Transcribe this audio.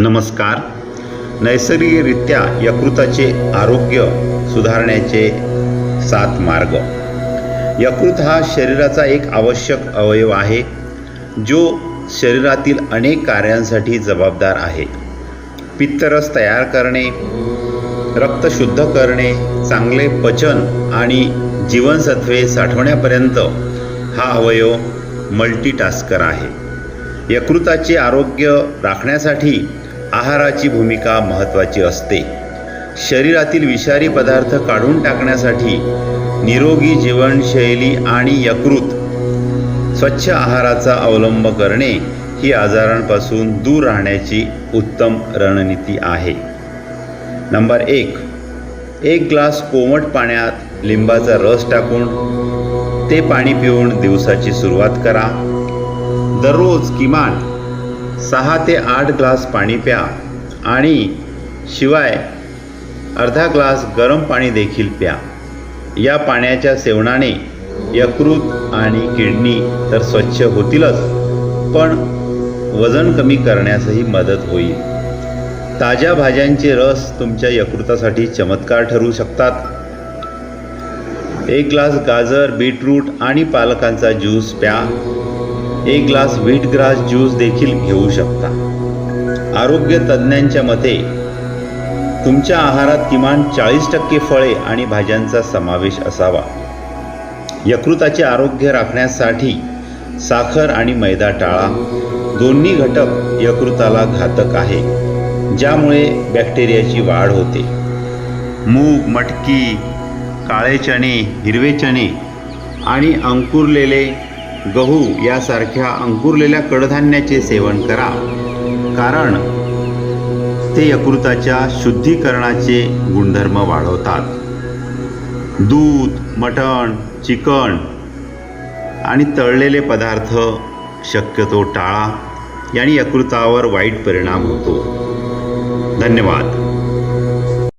नमस्कार. नैसर्गिकरित्या यकृताचे आरोग्य सुधारण्याचे सात मार्ग. यकृत हा शरीराचा एक आवश्यक अवयव आहे जो शरीरातील अनेक कार्यांसाठी जबाबदार आहे. पित्तरस तयार करणे रक्त शुद्ध करणे चांगले पचन आणि जीवनसत्वे साठवण्यापर्यंत हा अवयव मल्टीटास्कर आहे. यकृताचे आरोग्य राखण्यासाठी आहाराची भूमिका महत्त्वाची असते. शरीरातील विषारी पदार्थ काढून टाकण्यासाठी निरोगी जीवनशैली आणि यकृत स्वच्छ आहाराचा अवलंब करणे ही आजारांपासून दूर राहण्याची उत्तम रणनीती आहे. नंबर एक एक ग्लास कोमट पाण्यात लिंबाचा रस टाकून ते पाणी पिऊन दिवसाची सुरुवात करा. दररोज किमान सहा ते आठ ग्लास पाणी प्या आणि शिवाय अर्धा ग्लास गरम पाणी देखील प्या. या पाण्याच्या सेवनाने यकृत आणि किडनी तर स्वच्छ होतीलच पण वजन कमी करण्यासही मदत होईल. ताज्या भाज्यांचे रस तुमच्या यकृतासाठी चमत्कार ठरू शकतात. एक ग्लास गाजर बीटरूट आणि पालकांचा ज्यूस प्या. एक ग्लास व्हीट ग्रास ज्यूस देखील घेऊ शकता. आरोग्य तज्ज्ञांच्या मते तुमच्या आहारात किमान चाळीस टक्के फळे आणि भाज्यांचा समावेश असावा. यकृताचे आरोग्य राखण्यासाठी साखर आणि मैदा टाळा. दोन्ही घटक यकृताला घातक आहे ज्यामुळे बॅक्टेरियाची वाढ होते. मूग मटकी काळे चणे हिरवे चणे आणि अंकुरलेले गहू यासारख्या अंकुरलेल्या कडधान्याचे सेवन करा. कारण ते यकृताच्या शुद्धीकरणाचे गुणधर्म वाढवतात. दूध मटण चिकन आणि तळलेले पदार्थ शक्यतो टाळा. याने यकृतावर वाईट परिणाम होतो. धन्यवाद.